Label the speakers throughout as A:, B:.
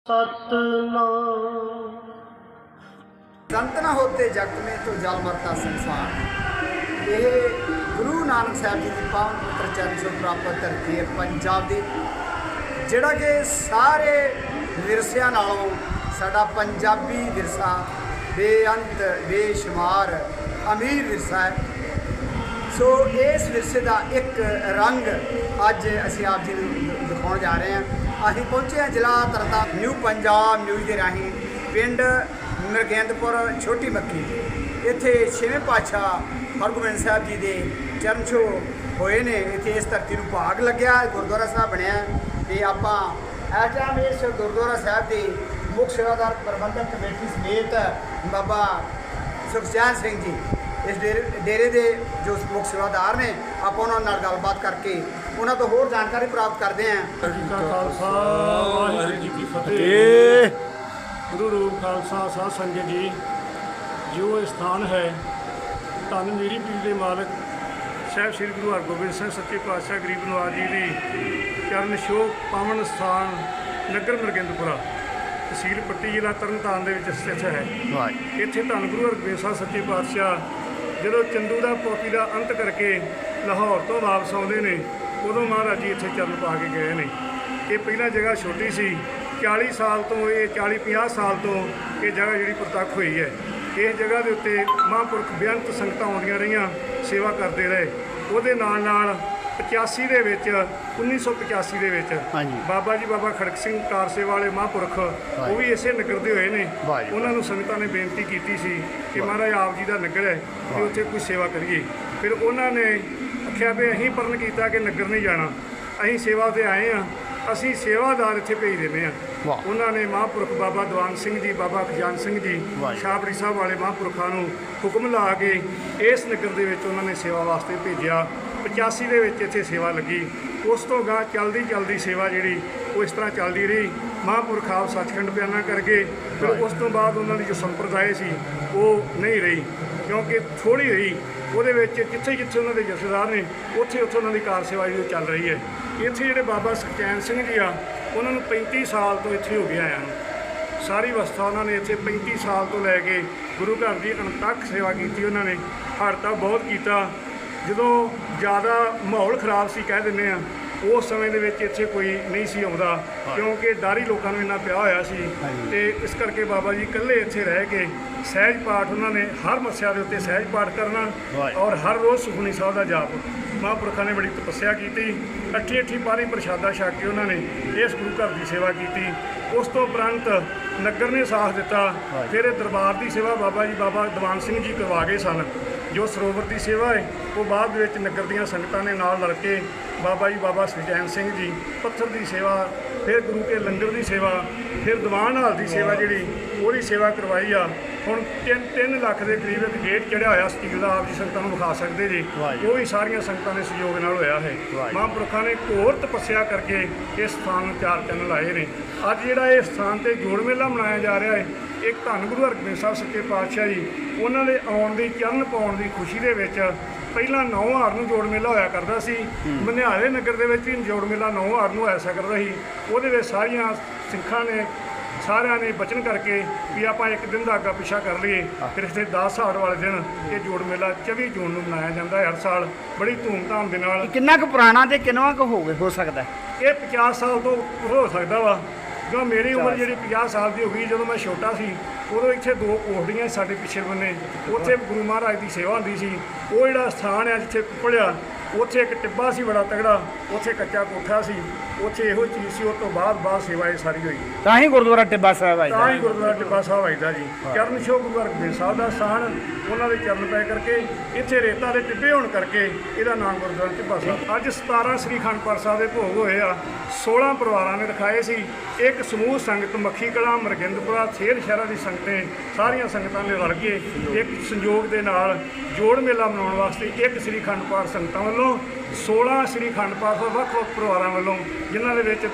A: सतनाम
B: ਸੰਤ ਨਾ ਹੋਤੇ ਜਗਤ ਮੇ ਤੋ ਜਲ ਮਰਤਾ ਸੰਸਾਰ ਇਹ ਗੁਰੂ ਨਾਨਕ ਸਾਹਿਬ ਜੀ ਦੀ ਪਾਵਨ ਪੁੱਤਰ ਚਰਨ ਛੋਹ ਪ੍ਰਾਪਤ ਧਰਤੀ ਹੈ ਪੰਜਾਬ ਦੀ ਜਿਹੜਾ ਕਿ ਸਾਰੇ ਵਿਰਸਿਆਂ ਨਾਲੋਂ ਸਾਡਾ ਪੰਜਾਬੀ ਵਿਰਸਾ ਬੇਅੰਤ ਬੇਸ਼ੁਮਾਰ ਅਮੀਰ ਵਿਰਸਾ ਹੈ ਸੋ ਇਸ ਵਿਰਸੇ ਦਾ ਇੱਕ ਰੰਗ ਅੱਜ ਅਸੀਂ ਆਪ ਜੀ ਨੂੰ ਦ- ਦਿਖਾਉਣ ਜਾ ਰਹੇ ਹਾਂ ਅਸੀਂ ਪਹੁੰਚੇ ਹਾਂ ਜ਼ਿਲ੍ਹਾ ਤਰਤਾ ਨਿਊ ਪੰਜਾਬ ਨਿਊਜ਼ ਦੇ ਰਾਹੀਂ, ਪਿੰਡ ਨਰਗਿੰਦਪੁਰ ਛੋਟੀ ਮੱਕੀ। ਇੱਥੇ ਛੇਵੇਂ ਪਾਤਸ਼ਾਹ ਹਰਗੋਬਿੰਦ ਸਾਹਿਬ ਜੀ ਦੇ ਚਰਨ ਛੋਹ ਹੋਏ ਨੇ। ਇੱਥੇ ਇਸ ਧਰਤੀ ਨੂੰ ਭਾਗ ਲੱਗਿਆ, ਗੁਰਦੁਆਰਾ ਸਾਹਿਬ ਬਣਿਆ। ਤੇ ਆਪਾਂ ਇਸ ਟਾਈਮ ਇਸ ਗੁਰਦੁਆਰਾ ਸਾਹਿਬ ਦੇ ਮੁੱਖ ਸੇਵਾਦਾਰ ਪ੍ਰਬੰਧਕ ਕਮੇਟੀ ਸਮੇਤ ਬਾਬਾ ਸੁਖਚੈਨ ਸਿੰਘ ਜੀ, ਇਸ ਡੇਰੇ ਡੇਰੇ ਦੇ ਜੋ ਮੁੱਖ ਸੇਵਾਦਾਰ ਨੇ, ਆਪਾਂ ਉਹਨਾਂ ਨਾਲ ਗੱਲਬਾਤ ਕਰਕੇ ਉਹਨਾਂ ਤੋਂ ਹੋਰ ਜਾਣਕਾਰੀ ਪ੍ਰਾਪਤ ਕਰਦੇ ਹਾਂ।
A: ਜੀ ਕਾ ਖਾਲਸਾ ਵਾਹਿਗੁਰੂ ਜੀ ਕੀ ਫਤਿਹ। ਗੁਰੂ ਰੂਪ ਖਾਲਸਾ ਸਾਧ ਸੰਗਤ ਜੀ ਜੋ ਇਹ ਸਥਾਨ ਹੈ ਧੰਨ ਮੇਰੀ ਪੀਰ ਦੇ ਮਾਲਕ ਸਾਹਿਬ ਸ੍ਰੀ ਗੁਰੂ ਹਰਗੋਬਿੰਦ ਸਿੰਘ ਸੱਚੇ ਪਾਤਸ਼ਾਹ ਗਰੀਬ ਨਵਾਜ ਜੀ ਦੀ ਚਰਨ ਛੋਹ ਪਾਵਨ ਸਥਾਨ ਨਗਰ ਮਰਗਿੰਦਪੁਰਾ ਤਹਿਸੀਲ ਪੱਟੀ ਜ਼ਿਲ੍ਹਾ ਤਰਨਤਾਰਨ ਦੇ ਵਿੱਚ ਸਥਿਤ ਹੈ। ਇੱਥੇ ਧੰਨ ਗੁਰੂ ਹਰਗੋਬਿੰਦ ਸਾਹਿਬ ਸੱਚੇ ਪਾਤਸ਼ਾਹ ਜਦੋਂ ਚੰਦੂ ਦਾ ਪੋਪੀ ਦਾ ਅੰਤ ਕਰਕੇ ਲਾਹੌਰ ਤੋਂ ਵਾਪਸ ਆਉਂਦੇ ਨੇ ਉਦੋਂ ਮਹਾਰਾਜ ਜੀ ਇੱਥੇ ਚਰਨ ਪਾ ਕੇ ਗਏ ਨੇ। ਇਹ ਪਹਿਲਾਂ ਜਗ੍ਹਾ ਛੋਟੀ ਸੀ। 40 ਸਾਲ ਤੋਂ ਇਹ 40 50 ਸਾਲ ਤੋਂ ਇਹ ਜਗ੍ਹਾ ਜਿਹੜੀ ਪ੍ਰਤੱਖ ਹੋਈ ਹੈ। ਇਸ ਜਗ੍ਹਾ ਦੇ ਉੱਤੇ ਮਹਾਂਪੁਰਖ ਬੇਅੰਤ ਸੰਗਤਾਂ ਆਉਂਦੀਆਂ ਰਹੀਆਂ ਸੇਵਾ ਕਰਦੇ ਰਹੇ। ਉਹਦੇ ਨਾਲ ਨਾਲ 85 ਦੇ ਵਿੱਚ 1985 ਦੇ ਵਿੱਚ
C: ਹਾਂਜੀ।
A: ਬਾਬਾ ਜੀ ਬਾਬਾ ਖੜਕ ਸਿੰਘ ਕਾਰ ਸੇਵਾ ਵਾਲੇ ਮਹਾਂਪੁਰਖ ਉਹ ਵੀ ਇਸੇ ਨਗਰ ਦੇ ਹੋਏ ਨੇ। ਉਹਨਾਂ ਨੂੰ ਸੰਗਤਾਂ ਨੇ ਬੇਨਤੀ ਕੀਤੀ ਸੀ ਕਿ ਮਹਾਰਾਜ ਆਪ ਜੀ ਦਾ ਨਗਰ ਹੈ ਕਿ ਉੱਥੇ ਕੋਈ ਸੇਵਾ ਕਰੀਏ। ਫਿਰ ਉਹਨਾਂ ਨੇ ਆਖਿਆ ਵੀ ਅਸੀਂ ਪਰਨ ਕੀਤਾ ਕਿ ਨਗਰ ਨਹੀਂ ਜਾਣਾ। ਅਸੀਂ ਸੇਵਾ ਤੇ ਆਏ ਆ ਅਸੀਂ ਸੇਵਾਦਾਰ ਇੱਥੇ ਭੇਜ ਦਿੰਦੇ ਆ
C: ਵਾਹ।
A: ਉਹਨਾਂ ਨੇ ਮਹਾਂਪੁਰਖ ਬਾਬਾ ਦੀਵਾਨ ਸਿੰਘ ਜੀ ਬਾਬਾ ਖਜਾਨ ਸਿੰਘ ਜੀ
C: ਵਾਹ ਜੀ।
A: ਸਾਹਿਬ ਵਾਲੇ ਮਹਾਂਪੁਰਖਾਂ ਨੂੰ ਹੁਕਮ ਲਾ ਕੇ ਇਸ ਨਗਰ ਦੇ ਵਿੱਚ ਉਹਨਾਂ ਨੇ ਸੇਵਾ ਵਾਸਤੇ ਭੇਜਿਆ। 85 ਦੇ ਵਿੱਚ ਇੱਥੇ ਸੇਵਾ ਲੱਗੀ। ਉਸ ਤੋਂ ਗਾਂ ਚਲਦੀ ਚਲਦੀ ਸੇਵਾ ਜਿਹੜੀ ਉਹ ਇਸ ਤਰ੍ਹਾਂ ਚੱਲਦੀ ਰਹੀ। ਮਹਾਂਪੁਰਖ ਆਪ ਸੱਚਖੰਡ ਬਿਆਨਾ ਕਰਕੇ ਫਿਰ ਉਸ ਤੋਂ ਬਾਅਦ ਉਹਨਾਂ ਦੀ ਜੋ ਸੰਪਰਦਾਇ ਸੀ ਉਹ ਨਹੀਂ ਰਹੀ। ਕਿਉਂਕਿ ਥੋੜੀ ਰਹੀ। ਉਹਦੇ ਵਿੱਚ ਜਿੱਥੇ ਜਿੱਥੇ ਉਹਨਾਂ ਦੇ ਜਥੇਦਾਰ ਨੇ, ਉੱਥੇ ਉੱਥੇ ਉਹਨਾਂ ਦੀ ਕਾਰ ਸੇਵਾ ਜਿਹੜੀ ਚੱਲ ਰਹੀ ਹੈ। ਇੱਥੇ ਜਿਹੜੇ ਬਾਬਾ ਸੁਖਚੈਨ ਸਿੰਘ ਜੀ ਆ, ਉਹਨਾਂ ਨੂੰ 35 ਸਾਲ ਤੋਂ ਇੱਥੇ ਹੋ ਗਿਆ ਆਇਆਂ ਨੂੰ ਸਾਰੀ ਅਵਸਥਾ ਉਹਨਾਂ ਨੇ ਇੱਥੇ 35 ਸਾਲ ਤੋਂ ਲੈ ਕੇ ਗੁਰੂ ਘਰ ਦੀ ਅਣਤੱਕ ਸੇਵਾ ਕੀਤੀ ਉਹਨਾਂ ਨੇ ਹੜਤਾ ਬਹੁਤ ਕੀਤਾ। ਜਦੋਂ ਜ਼ਿਆਦਾ ਮਾਹੌਲ ਖਰਾਬ ਸੀ, ਕਹਿ ਦਿੰਦੇ ਆ ਉਸ ਸਮੇਂ ਦੇ ਵਿੱਚ ਇੱਥੇ ਕੋਈ ਨਹੀਂ ਸੀ ਆਉਂਦਾ ਕਿਉਂਕਿ ਡਾਰੀ ਲੋਕਾਂ ਨੂੰ ਇੰਨਾ ਪਿਆ ਹੋਇਆ ਸੀ। ਤੇ ਇਸ ਕਰਕੇ ਬਾਬਾ ਜੀ ਇਕੱਲੇ ਇੱਥੇ ਰਹਿ ਕੇ ਸਹਿਜ ਪਾਠ ਉਹਨਾਂ ਨੇ ਹਰ ਮੱਸਿਆ ਦੇ ਉੱਤੇ ਸਹਿਜ ਪਾਠ ਕਰਨਾ। ਔਰ ਹਰ ਰੋਜ਼ ਸੁਖਮਨੀ ਸਾਹਿਬ ਦਾ ਜਾਪ। ਮਹਾਂਪੁਰਖਾਂ ਨੇ ਬੜੀ ਤਪੱਸਿਆ ਕੀਤੀ ਅੱਠੀ ਅੱਠੀ ਪਾਰੀ ਪ੍ਰਸ਼ਾਦਾ ਛਕ ਕੇ ਉਹਨਾਂ ਨੇ ਇਸ ਗੁਰੂ ਘਰ ਦੀ ਸੇਵਾ ਕੀਤੀ। ਉਸ ਤੋਂ ਉਪਰੰਤ ਨਗਰ ਨੇ ਸਾਥ ਦਿੱਤਾ। ਫਿਰ ਇਹ ਦਰਬਾਰ ਦੀ ਸੇਵਾ ਬਾਬਾ ਜੀ ਬਾਬਾ ਦੀਵਾਨ ਸਿੰਘ ਜੀ ਕਰਵਾ ਗਏ ਸਨ। ਜੋ ਸਰੋਵਰ ਦੀ ਸੇਵਾ ਹੈ, ਉਹ ਬਾਅਦ ਵਿੱਚ ਨਗਰ ਦੀਆਂ ਸੰਗਤਾਂ ਨੇ ਨਾਲ ਲੜ ਕੇ ਬਾਬਾ ਜੀ ਬਾਬਾ ਸੁਖਚੈਨ ਸਿੰਘ ਜੀ ਪੱਥਰ ਦੀ ਸੇਵਾ ਫਿਰ ਗੁਰੂ ਕੇ ਲੰਗਰ ਦੀ ਸੇਵਾ ਫਿਰ ਦੀਵਾਨ ਹਾਲ ਦੀ ਸੇਵਾ ਜਿਹੜੀ ਉਹਦੀ ਸੇਵਾ ਕਰਵਾਈ ਆ ਹੁਣ 3 3 ਲੱਖ ਦੇ ਕਰੀਬ ਇੱਕ ਗੇਟ ਚੜਿਆ ਹੋਇਆ ਸਟੀਲ ਦਾ ਆਪ ਜੀ ਸੰਗਤਾਂ ਨੂੰ ਵਿਖਾ ਸਕਦੇ ਜੀ। ਉਹ ਵੀ ਸਾਰੀਆਂ ਸੰਗਤਾਂ ਦੇ ਸਹਿਯੋਗ ਨਾਲ ਹੋਇਆ ਹੈ। ਮਹਾਂਪੁਰਖਾਂ ਨੇ ਘੋਰ ਤਪੱਸਿਆ ਕਰਕੇ ਇਸ ਸਥਾਨ ਨੂੰ ਚਾਰ ਚੰਨ ਲਾਏ ਨੇ ਅੱਜ ਜਿਹੜਾ ਇਹ ਸਥਾਨ ਤੇ ਜੋੜ ਮੇਲਾ ਮਨਾਇਆ ਜਾ ਰਿਹਾ ਹੈ ਇੱਕ ਧੰਨ ਗੁਰੂ ਹਰਗੋਬਿੰਦ ਸਾਹਿਬ ਸੱਚੇ ਪਾਤਸ਼ਾਹ ਜੀ ਉਹਨਾਂ ਦੇ ਆਉਣ ਦੀ ਚਰਨ ਪਾਉਣ ਦੀ ਖੁਸ਼ੀ ਦੇ ਵਿੱਚ ਪਹਿਲਾਂ ਨੌ ਹਾਰ ਨੂੰ ਜੋੜ ਮੇਲਾ ਹੋਇਆ ਕਰਦਾ ਸੀ। ਮਨਿਆਰੇ ਨਗਰ ਦੇ ਵਿੱਚ ਵੀ ਜੋੜ ਮੇਲਾ ਨੌ ਹਾਰ ਨੂੰ ਹੋਇਆ ਸਕਦਾ ਸੀ। ਉਹਦੇ ਵਿੱਚ ਸਾਰੀਆਂ ਸਿੱਖਾਂ ਨੇ ਸਾਰਿਆਂ ਨੇ ਬਚਨ ਕਰਕੇ ਵੀ ਆਪਾਂ ਇੱਕ ਦਿਨ ਦਾ ਅੱਗਾ ਪਿੱਛਾ ਕਰ ਲਈਏ। ਫਿਰ ਇੱਥੇ 10 ਹਾੜ ਵਾਲੇ ਦਿਨ ਇਹ ਜੋੜ ਮੇਲਾ 24 ਜੂਨ ਨੂੰ ਮਨਾਇਆ ਜਾਂਦਾ ਹੈ ਹਰ ਸਾਲ। ਬੜੀ ਧੂਮਧਾਮ ਦੇ ਨਾਲ।
C: ਕਿੰਨਾ ਕੁ ਪੁਰਾਣਾ ਤੇ ਕਿੰਨਾ ਕੁ ਹੋ ਹੋ ਸਕਦਾ
A: ਇਹ 50 ਸਾਲ ਤੋਂ ਹੋ ਸਕਦਾ ਵਾ। ਕਿਉਂ ਮੇਰੀ ਉਮਰ ਜਿਹੜੀ 50 ਸਾਲ ਦੀ ਹੋ ਗਈ ਜਦੋਂ ਮੈਂ ਛੋਟਾ ਸੀ ਉਦੋਂ ਇੱਥੇ ਦੋ ਕੋਠੜੀਆਂ ਸੀ ਸਾਡੇ ਪਿੱਛੇ ਬੰਨੇ। ਉੱਥੇ ਗੁਰੂ ਮਹਾਰਾਜ ਦੀ ਸੇਵਾ ਹੁੰਦੀ ਸੀ। ਉਹ ਜਿਹੜਾ ਸਥਾਨ ਹੈ ਜਿੱਥੇ ਕੁੱਪੜਿਆ ਉੱਥੇ ਇੱਕ ਟਿੱਬਾ ਸੀ ਬੜਾ ਤਗੜਾ ਉੱਥੇ ਕੱਚਾ ਕੋਠਾ ਸੀ। ਉੱਥੇ ਇਹੋ ਚੀਜ਼ ਸੀ ਉਸ ਤੋਂ ਬਾਅਦ ਬਾਅਦ ਸੇਵਾ ਇਹ ਸਾਰੀ ਹੋਈ।
C: ਤਾਂ ਹੀ ਗੁਰਦੁਆਰਾ ਟਿੱਬਾ ਸਾਹਿਬ ਆਇਆ
A: ਤਾਂ ਹੀ ਗੁਰਦੁਆਰਾ ਟਿੱਬਾ ਸਾਹਿਬ ਆਈਦਾ ਜੀ। ਚਰਨ ਛੋਹ ਗੁਰੂ ਹਰਗੋਬਿੰਦ ਸਾਹਿਬ ਦਾ ਸਥਾਨ ਉਹਨਾਂ ਦੇ ਚਰਨ ਪੈ ਕਰਕੇ ਇੱਥੇ ਰੇਤਾ ਦੇ ਟਿੱਬੇ ਹੋਣ ਕਰਕੇ ਇਹਦਾ ਨਾਮ ਗੁਰਦੁਆਰਾ ਟਿੱਬਾ ਸਾਹਿਬ। ਅੱਜ 17 ਸ੍ਰੀ ਅਖੰਡ ਪਾਠ ਸਾਹਿਬ ਦੇ ਭੋਗ ਹੋਏ ਆ। 16 ਪਰਿਵਾਰਾਂ ਨੇ ਰਖਾਏ ਸੀ। ਇੱਕ ਸਮੂਹ ਸੰਗਤ ਮੱਖੀ ਕਲਾਂ ਮਰਗਿੰਦਪੁਰਾ ਥੇਰ ਸ਼ਹਿਰਾਂ ਦੀ ਸੰਗਤਾਂ ਸਾਰੀਆਂ ਸੰਗਤਾਂ ਨੇ ਰਲ ਕੇ ਇੱਕ ਸੰਯੋਗ ਦੇ ਨਾਲ ਜੋੜ ਮੇਲਾ ਮਨਾਉਣ ਵਾਸਤੇ ਇੱਕ ਸ੍ਰੀ ਅਖੰਡ ਪਾਠ ਸੰਗਤਾਂ ਵੱਲੋਂ 16 ਸ੍ਰੀ ਅਖੰਡ ਪਾਠ ਵੱਖ-ਵੱਖ ਪਰਿਵਾਰਾਂ ਵੱਲੋਂ ਜਿਨ੍ਹਾਂ ਦੇ ਵਿੱਚ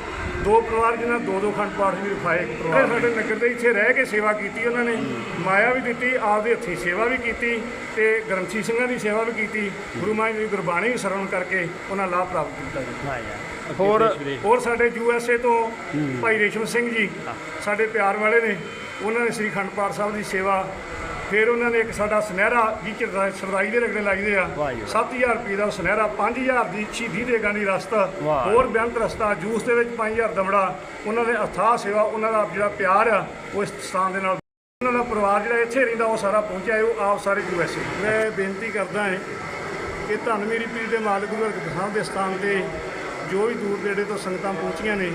A: ਦੋ ਪਰਿਵਾਰ ਜਿਨ੍ਹਾਂ ਦੋ ਦੋ ਖੰਡ ਪਾਠ ਵੀ ਰਖਾਏ ਇੱਕ ਪਰਿਵਾਰ ਸਾਡੇ ਨਗਰ ਦੇ ਇੱਥੇ ਰਹਿ ਕੇ ਸੇਵਾ ਕੀਤੀ ਉਹਨਾਂ ਨੇ ਮਾਇਆ ਵੀ ਦਿੱਤੀ ਆਪਦੇ ਹੱਥੀਂ ਸੇਵਾ ਵੀ ਕੀਤੀ ਤੇ ਗ੍ਰੰਥੀ ਸਿੰਘਾਂ ਦੀ ਸੇਵਾ ਵੀ ਕੀਤੀ ਗੁਰੂ ਮਹਾਰਾਜ ਦੀ ਗੁਰਬਾਣੀ ਵੀ ਸਰਵਣ ਕਰਕੇ ਉਹਨਾਂ ਲਾਭ ਪ੍ਰਾਪਤ ਕੀਤਾ ਜੀ।
C: ਹੋਰ
A: ਹੋਰ ਸਾਡੇ ਯੂ ਐਸ ਏ ਤੋਂ ਭਾਈ ਰੇਸ਼ਮ ਸਿੰਘ ਜੀ ਸਾਡੇ ਪਿਆਰ ਵਾਲੇ ਨੇ ਉਹਨਾਂ ਨੇ ਸ੍ਰੀ ਖੰਡ ਪਾਠ ਸਾਹਿਬ ਦੀ ਸੇਵਾ ਫਿਰ ਉਹਨਾਂ ਨੇ ਇੱਕ ਸਾਡਾ ਸੁਨਹਿਰਾ ਜਿਹ ਚ ਸਰਦਾਈ ਦੇ ਰਗੜੇ ਲੱਗਦੇ ਆ।
C: ਵਾਹ ਜੀ
A: 7000 ਰੁਪਏ ਦਾ ਸੁਨਹਿਰਾ 5000 ਦੀ ਸ਼ਹੀਦੀ ਦੀ ਰਸਤਾ
C: ਵਾਹ।
A: ਹੋਰ ਬੇਅੰਤ ਰਸਤਾ ਜੂਸ ਦੇ ਵਿੱਚ 5000 ਦਮੜਾ ਉਹਨਾਂ ਨੇ ਅਥਾਹ ਸੇਵਾ ਉਹਨਾਂ ਦਾ ਜਿਹੜਾ ਪਿਆਰ ਆ ਉਹ ਇਸ ਸਥਾਨ ਦੇ ਨਾਲ ਉਹਨਾਂ ਦਾ ਪਰਿਵਾਰ ਜਿਹੜਾ ਇੱਥੇ ਰਹਿੰਦਾ ਉਹ ਸਾਰਾ ਪਹੁੰਚਿਆ ਉਹ ਆਪ ਸਾਰੇ ਯੂ ਐਸ। ਏ ਮੈਂ ਬੇਨਤੀ ਕਰਦਾ ਹਾਂ ਕਿ ਧੰਨ ਮੇਰੀ ਪੀਰ ਦੇ ਮਾਲਕ ਗੁਰੂ ਹਰਗੋਬਿੰਦ ਸਾਹਿਬ ਦੇ ਸਥਾਨ ਤੇ ਜੋ ਵੀ ਦੂਰ ਨੇੜੇ ਤੋਂ ਸੰਗਤਾਂ ਪਹੁੰਚੀਆਂ ਨੇ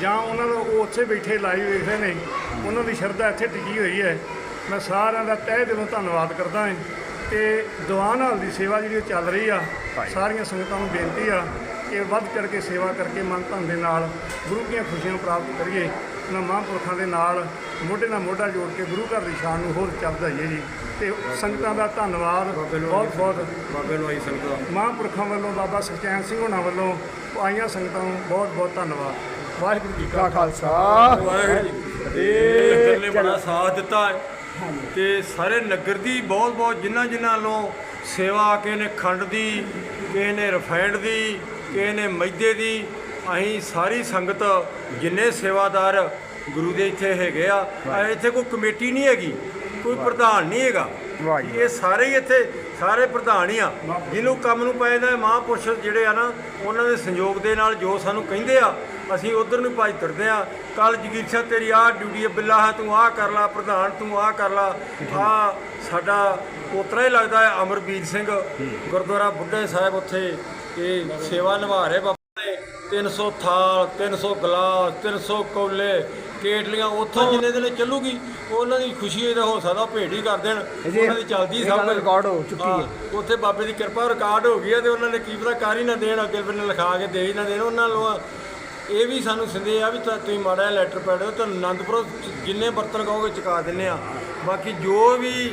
A: ਜਾਂ ਉਹਨਾਂ ਦਾ ਉਹ ਉੱਥੇ ਬੈਠੇ ਲਾਈਵ ਵੇਖ ਰਹੇ ਨੇ ਉਹਨਾਂ ਦੀ ਸ਼ਰਧਾ ਇੱਥੇ ਟਿਕੀ ਹੋਈ ਹੈ। ਮੈਂ ਸਾਰਿਆਂ ਦਾ ਤਹਿ ਦਿਲੋਂ ਧੰਨਵਾਦ ਕਰਦਾ ਹਾਂ ਤੇ ਦੀਵਾਨ ਹਾਲ ਦੀ ਸੇਵਾ ਜਿਹੜੀ ਉਹ ਚੱਲ ਰਹੀ ਆ ਸਾਰੀਆਂ ਸੰਗਤਾਂ ਨੂੰ ਬੇਨਤੀ ਆ ਕਿ ਵੱਧ ਚੜ ਕੇ ਸੇਵਾ ਕਰਕੇ ਮਨ ਧਨ ਦੇ ਨਾਲ ਗੁਰੂ ਦੀਆਂ ਖੁਸ਼ੀਆਂ ਪ੍ਰਾਪਤ ਕਰੀਏ ਉਹਨਾਂ ਮਹਾਂਪੁਰਖਾਂ ਦੇ ਨਾਲ ਮੋਢੇ ਨਾਲ ਮੋਢਾ ਜੋੜ ਕੇ ਗੁਰੂ ਘਰ ਦੀ ਸ਼ਾਨ ਨੂੰ ਹੋਰ ਚੱਲ ਜਾਈਏ ਜੀ। ਤੇ ਸੰਗਤਾਂ ਦਾ ਧੰਨਵਾਦ ਬਹੁਤ ਬਹੁਤ।
D: ਬਾਬੇ ਨੂੰ ਆਈ ਸੰਗਤਾਂ।
A: ਮਹਾਂਪੁਰਖਾਂ ਵੱਲੋਂ ਬਾਬਾ ਸੁਖਚੈਨ ਸਿੰਘ ਹੋਣਾ ਵੱਲੋਂ ਆਈਆਂ ਸੰਗਤਾਂ ਨੂੰ ਬਹੁਤ ਬਹੁਤ ਧੰਨਵਾਦ। ਵਾਹਿਗੁਰੂ ਜੀ ਕਾ
C: ਖਾਲਸਾ।
D: ਵਾਹਿਗੁਰੂ ਜੀ ਇਹ ਨੇ ਬੜਾ ਸਾਥ ਦਿੱਤਾ ਤੇ ਸਾਰੇ ਨਗਰ ਦੀ ਬਹੁਤ ਬਹੁਤ ਜਿਨ੍ਹਾਂ ਜਿਨ੍ਹਾਂ ਵੱਲੋਂ ਸੇਵਾ ਕਿਸੇ ਨੇ ਖੰਡ ਦੀ ਕਿਸੇ ਨੇ ਰਿਫਾਈਂਡ ਦੀ ਕਿਸੇ ਨੇ ਮੈਦੇ ਦੀ ਅਸੀਂ ਸਾਰੀ ਸੰਗਤ ਜਿੰਨੇ ਸੇਵਾਦਾਰ ਗੁਰੂ ਦੇ ਇੱਥੇ ਹੈਗੇ ਆ ਇੱਥੇ ਕੋਈ ਕਮੇਟੀ ਨਹੀਂ ਹੈਗੀ ਕੋਈ ਪ੍ਰਧਾਨ ਨਹੀਂ ਹੈਗਾ। ਇਹ ਸਾਰੇ ਹੀ ਇੱਥੇ ਸਾਰੇ ਪ੍ਰਧਾਨ ਹੀ ਆ ਜਿਹਨੂੰ ਕੰਮ ਨੂੰ ਪੈ ਜਾਂਦਾ ਮਹਾਂਪੁਰਸ਼ ਜਿਹੜੇ ਆ ਨਾ ਉਹਨਾਂ ਦੇ ਸੰਯੋਗ ਦੇ ਨਾਲ ਜੋ ਸਾਨੂੰ ਕਹਿੰਦੇ ਆ ਅਸੀਂ ਉਧਰ ਨੂੰ ਭੱਜ ਤੁਰਦੇ ਆ ਕੱਲ ਜਗੀਰਸ਼ਾ ਤੇਰੀ ਆਹ ਡਿਊਟੀ ਹੈ ਬਿੱਲਾ ਹੈ ਤੂੰ ਆਹ ਕਰ ਲਾ ਪ੍ਰਧਾਨ ਤੂੰ ਆਹ ਕਰ ਲਾ। ਆ ਸਾਡਾ ਪੋਤਰਾ ਹੀ ਲੱਗਦਾ ਹੈ ਅਮਰਬੀਰ ਸਿੰਘ। ਗੁਰਦੁਆਰਾ ਬੁੱਢੇ ਸਾਹਿਬ ਉੱਥੇ ਇਹ ਸੇਵਾ ਨਿਭਾ ਰਹੇ ਬਾਬਾ ਨੇ 300 ਥਾਲ 300 ਗਲਾਸ 300 ਕੌਲੇ ਕੇਟਲੀਆਂ ਉੱਥੋਂ ਜਿੰਨੇ ਦਿਨ ਚੱਲੂਗੀ ਉਹਨਾਂ ਦੀ ਖੁਸ਼ੀ ਇਹਦਾ ਹੋ ਸਕਦਾ ਭੇਟ ਹੀ ਕਰ ਦੇਣ। ਉਹਨਾਂ ਦੀ ਚੱਲਦੀ ਸਭ।
C: ਰਿਕਾਰਡ ਹੋ ਚੁੱਕੀ ਹੈ।
D: ਹਾਂ, ਉੱਥੇ ਬਾਬੇ ਦੀ ਕਿਰਪਾ ਰਿਕਾਰਡ ਹੋ ਗਈ ਹੈ ਤੇ ਉਹਨਾਂ ਨੇ ਕੀ ਪਤਾ ਕਰ ਹੀ ਨਾ ਦੇਣ ਅੱਗੇ ਬੰਨੇ ਲਿਖਾ ਕੇ ਦੇ ਹੀ ਨਾ ਦੇਣ ਉਹਨਾਂ ਨੂੰ ਇਹ ਵੀ ਸਾਨੂੰ ਸੰਦੇਹ ਆ ਵੀ ਤਾਂ ਤੁਸੀਂ ਮਾੜਾ ਜਿਹਾ ਲੈਟਰ ਪੈਡ ਦਿਓ ਤਾਂ ਆਨੰਦਪੁਰ ਜਿੰਨੇ ਬਰਤਨ ਕਹੋਗੇ ਚੁਕਾ ਦਿੰਨੇ ਆ। ਬਾਕੀ ਜੋ ਵੀ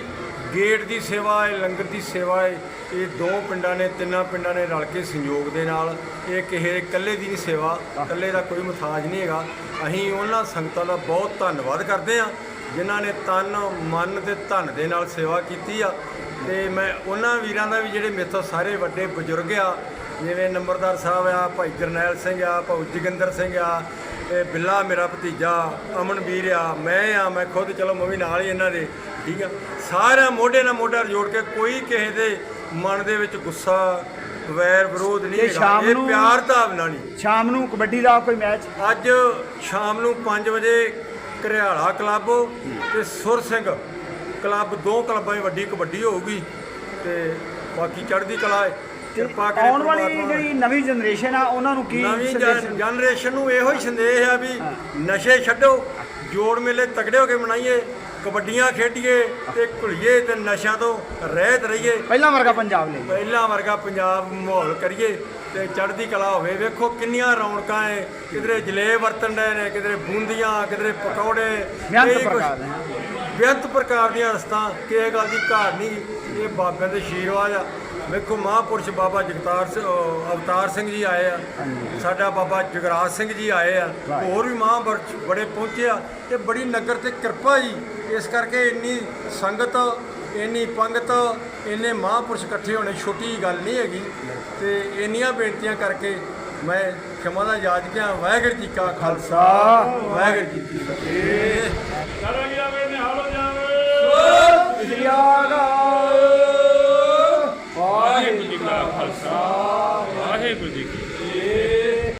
D: ਗੇਟ ਦੀ ਸੇਵਾ ਹੈ, ਲੰਗਰ ਦੀ ਸੇਵਾ ਹੈ, ਇਹ ਦੋ ਪਿੰਡਾਂ ਨੇ, ਤਿੰਨਾਂ ਪਿੰਡਾਂ ਨੇ ਰਲ ਕੇ ਸੰਯੋਗ ਦੇ ਨਾਲ ਇਹ ਕਿਸੇ ਇਕੱਲੇ ਦੀ ਨਹੀਂ ਸੇਵਾ, ਇਕੱਲੇ ਦਾ ਕੋਈ ਮੁਤਾਜ ਨਹੀਂ ਹੈਗਾ। ਅਸੀਂ ਉਹਨਾਂ ਸੰਗਤਾਂ ਦਾ ਬਹੁਤ ਧੰਨਵਾਦ ਕਰਦੇ ਆ, ਜਿਨ੍ਹਾਂ ਨੇ ਤਨ, ਮਨ ਤੇ ਧਨ ਦੇ ਨਾਲ ਸੇਵਾ ਕੀਤੀ ਆ। ਤੇ ਮੈਂ ਉਹਨਾਂ ਵੀਰਾਂ ਦਾ ਵੀ ਜਿਹੜੇ ਮੇਥੋਂ ਸਾਰੇ ਵੱਡੇ ਬਜ਼ੁਰਗ ਆ ਜਿਵੇਂ ਨੰਬਰਦਾਰ ਸਾਹਿਬ ਆ ਭਾਈ ਜਰਨੈਲ ਸਿੰਘ ਆ ਭਾਊ ਜੋਗਿੰਦਰ ਸਿੰਘ ਆ ਤੇ ਬਿੱਲਾ ਮੇਰਾ ਭਤੀਜਾ ਅਮਨਵੀਰ ਆ ਮੈਂ ਆ ਮੈਂ ਖੁਦ ਚਲੋ ਮੈਂ ਵੀ ਨਾਲ ਹੀ ਇਹਨਾਂ ਦੇ ਠੀਕ ਆ। ਸਾਰਿਆਂ ਮੋਢੇ ਨਾਲ ਮੋਢਾ ਜੋੜ ਕੇ ਕੋਈ ਕਿਸੇ ਦੇ ਮਨ ਦੇ ਵਿੱਚ ਗੁੱਸਾ ਵੈਰ ਵਿਰੋਧ ਨਹੀਂ ਹੈਗਾ। ਇਹ ਪਿਆਰ ਭਾਵਨਾ ਨਹੀਂ।
C: ਸ਼ਾਮ ਨੂੰ ਕਬੱਡੀ ਦਾ ਕੋਈ ਮੈਚ?
D: ਅੱਜ ਸ਼ਾਮ ਨੂੰ 5 ਵਜੇ ਘਰਿਆਲਾ ਕਲੱਬ ਤੇ ਸੁਰ ਸਿੰਘ ਕਲੱਬ ਦੋ ਕਲੱਬਾਂ ਦੀ ਵੱਡੀ ਕਬੱਡੀ ਹੋਊਗੀ ਤੇ ਬਾਕੀ ਚੜ੍ਹਦੀ ਕਲਾ ਹੈ। ਕਿਰਪਾ ਕਰੇ
C: ਆਉਣ ਵਾਲੀ
D: ਪ੍ਰਮਾਤਮਾ।
C: ਜਿਹੜੀ ਨਵੀਂ ਜਨਰੇਸ਼ਨ ਆ ਉਹਨਾਂ ਨੂੰ ਕੀ
D: ਨਵੀਂ
C: ਸੰਦੇਸ਼
D: ਜਨ- ਜਨਰੇਸ਼ਨ ਨੂੰ ਇਹੋ ਹੀ ਸੰਦੇਸ਼ ਆ ਵੀ ਨਸ਼ੇ ਛੱਡੋ ਜੋੜ ਮੇਲੇ ਤਗੜੇ ਹੋ ਕੇ ਮਨਾਈਏ ਕਬੱਡੀਆਂ ਖੇਡੀਏ ਤੇ ਘੁਲੀਏ ਤੇ ਨਸ਼ਿਆਂ ਤੋਂ ਰਹਿਤ ਰਹੀਏ।
C: ਪਹਿਲਾਂ ਵਰਗਾ ਪੰਜਾਬ ਲਈ
D: ਪਹਿਲਾਂ ਵਰਗਾ ਪੰਜਾਬ ਮਾਹੌਲ ਕਰੀਏ ਤੇ ਚੜ੍ਹਦੀ ਕਲਾ ਹੋਵੇ। ਵੇਖੋ ਕਿੰਨੀਆਂ ਰੌਣਕਾਂ ਐ ਕਿਧਰੇ ਜਲੇਬ ਵਰਤਣ ਡਏ ਨੇ ਕਿਧਰੇ ਬੂੰਦੀਆਂ ਕਿਧਰੇ ਪਕੌੜੇ ਕਈ ਕੁਛ-
C: ਪ੍ਰਕਾਰ ਦੇ।
D: ਬੇਅੰਤ ਪ੍ਰਕਾਰ ਦੀਆਂ ਰਸਤਾਂ ਕਿਸੇ ਗੱਲ ਦੀ ਘਾਟ ਨਹੀਂ ਇਹ ਬਾਬਿਆਂ ਦੇ ਆਸ਼ੀਰਵਾਦ ਆ। ਵੇਖੋ ਮਹਾਂਪੁਰਸ਼ ਬਾਬਾ ਜਗਤਾਰ ਸਿੰਘ ਅਹ ਅਵਤਾਰ ਸਿੰਘ ਜੀ ਆਏ ਆ। ਸਾਡਾ ਬਾਬਾ ਜਗਰਾਜ ਸਿੰਘ ਜੀ ਆਏ ਆ। ਹੋਰ ਵੀ ਮਹਾਂਪੁਰਸ਼ ਬੜੇ ਪਹੁੰਚੇ ਆ ਤੇ ਬੜੀ ਨਗਰ ਤੇ ਕਿਰਪਾ ਜੀ। ਇਸ ਕਰਕੇ ਇੰਨੀ ਸੰਗਤ ਇੰਨੀ ਪੰਗਤ ਇੰਨੇ ਮਹਾਂਪੁਰਸ਼ ਇਕੱਠੇ ਹੋਣੇ ਛੋਟੀ ਜਿਹੀ ਗੱਲ ਨਹੀਂ ਹੈਗੀ। ਤੇ ਇੰਨੀਆਂ ਬੇਨਤੀਆਂ ਕਰਕੇ ਮੈਂ ਖਿਮਾ ਦਾ ਯਾਦ ਕਿਹਾ ਵਾਹਿਗੁਰੂ ਜੀ ਕਾ ਖਾਲਸਾ ਵਾਹਿਗੁਰੂ ਜੀ ਕੀ ਫਤਿਹ।
C: ਇਸਰੀਆ
E: ਵਾਹਿਗੁਰੂ ਜੀ ਕਾ ਖਾਲਸਾ ਵਾਹਿਗੁਰੂ ਜੀ